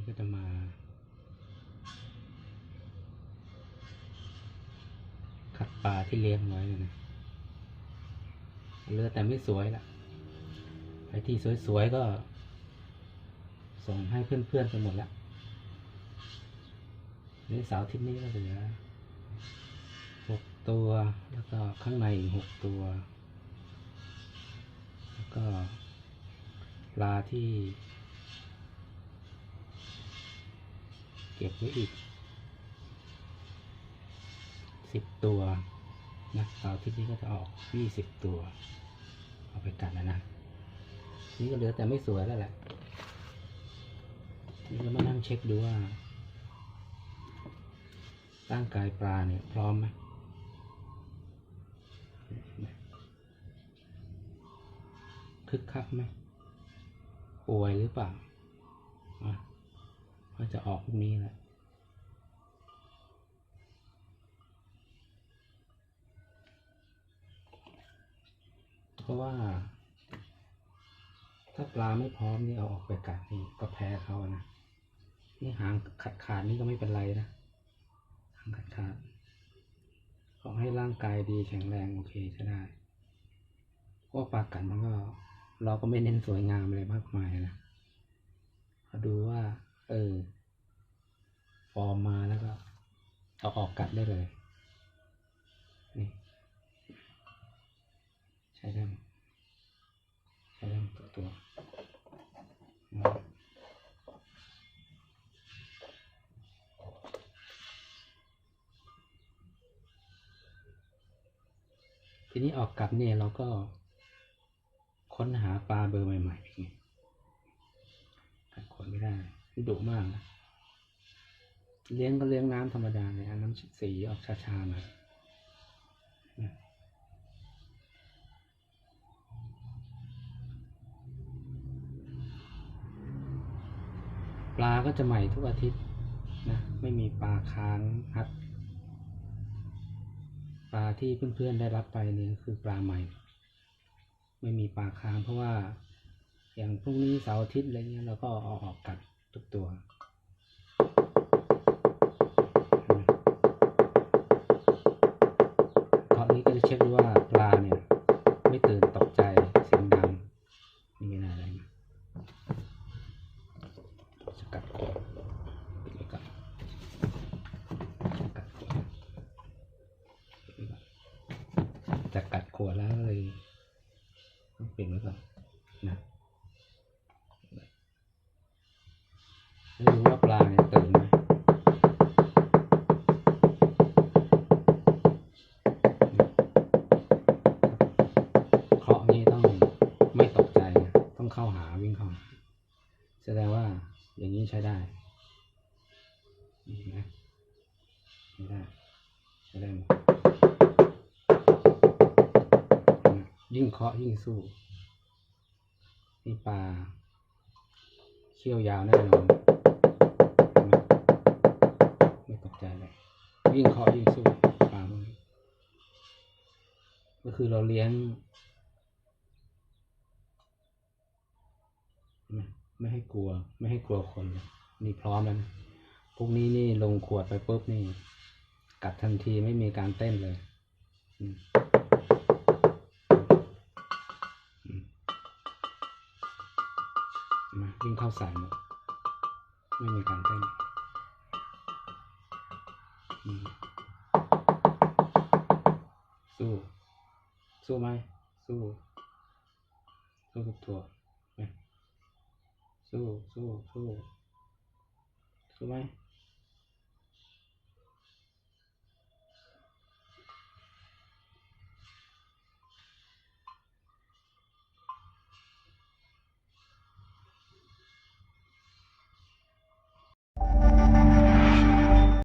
ี้ก็จะมา ขัดปลาที่เลี้ยงไว้เลยนะเลือแต่ไม่สวยละไอ้ที่สวยๆก็ ส่งให้เพื่อนๆไปหมดแล้ะนี่เสาวทิศนี้ก็เหลือหกตัวแล้วก็ข้างในหกตัว แล้วก็ปลาที่ ก็บไว้อีกสิบตัวนะเสาร์อาที่นี้ก็จะออกยี่สิบตัว เอาไปกัดนะนะ นี่ก็เหลือแต่ไม่สวยแล้วแหละนี่ก็มานั่งเช็คดูว่าร่างกายปลาเนี่ยพร้อมไหมคึกคักไหมป่วยหรือเปล่า จะออกพวกนี้แหละเพราะว่า ถ้าปลาไม่พร้อมนี่เอาออกไปกัดนี่ก็แพ้เขาอะนะนี่หางขาดขาดนี่ก็ไม่เป็นไรนะหางขาดขาดขอให้ร่างกายดีแข็งแรงโอเคใช้ได้เพราะว่าปลากัดมันก็เราก็ไม่เน้นสวยงามอะไรมากมายนะเราดูว่า เออ อร์มมาแล้วก็เอาออกกัดได้เลยนี่ใช้ได้หมใช้ได้หมตัวนะครับทีนี้ออกกลับเนี่ยเราก็ค้นหาปลาเบอร์ใหม่ๆอีกไงกัดขนไม่ได้ดุมากนะ เลี้ยงก็เลี้ยงน้ำธรรมดาเลยอันน้ำสีออกชาๆหน่อยนะปลาก็จะใหม่ทุกอาทิตย์นะไม่มีปลาค้างฮัดปลาที่เพื่อนๆได้รับไปนี่ก็คือปลาใหม่ ไม่มีปลาค้างเพราะว่าอย่างพรุ่งนี้เสาร์อาทิตย์อะไรเงี้ยเราก็เอาออกกัดทุกตัว ตื่นตกใจเสียงดังนี่ไม่น่าอะไรสกัดก่อนปิดไว้ก่อนสกัดกดก่อนจะกัดขวดแล้วเลยต้องปิดไว้ก่อนนะไม่รู้ว่าปลาเนี่ย วิ่งเข้าแสดงว่าอย่างนี้ใช้ได้นี่ไหมใช้ได้ใช้ได้หมดเห็นไยิ่งเคาะยิ่งสู้นี่ปลาเขี้ยวยาวแน่นอนไมไม่ตกใจเลยยิ่งเคาะยิ่งสู้ปลาพวกนี้ก็คือเราเลี้ยงเห็น ไม่ให้กลัว ไม่ให้กลัวคน นี่พร้อมแล้วนะพวกนี้นี่ลงขวดไปปุ๊บนี่กัดทันทีไม่มีการเต้นเลยมาวิ่งเข้าใส่หมดไม่มีการเต้นสู้ สู้ไหมสู้ สู้ทุกตัว ไหมสู้สู้สู้สู้ไหม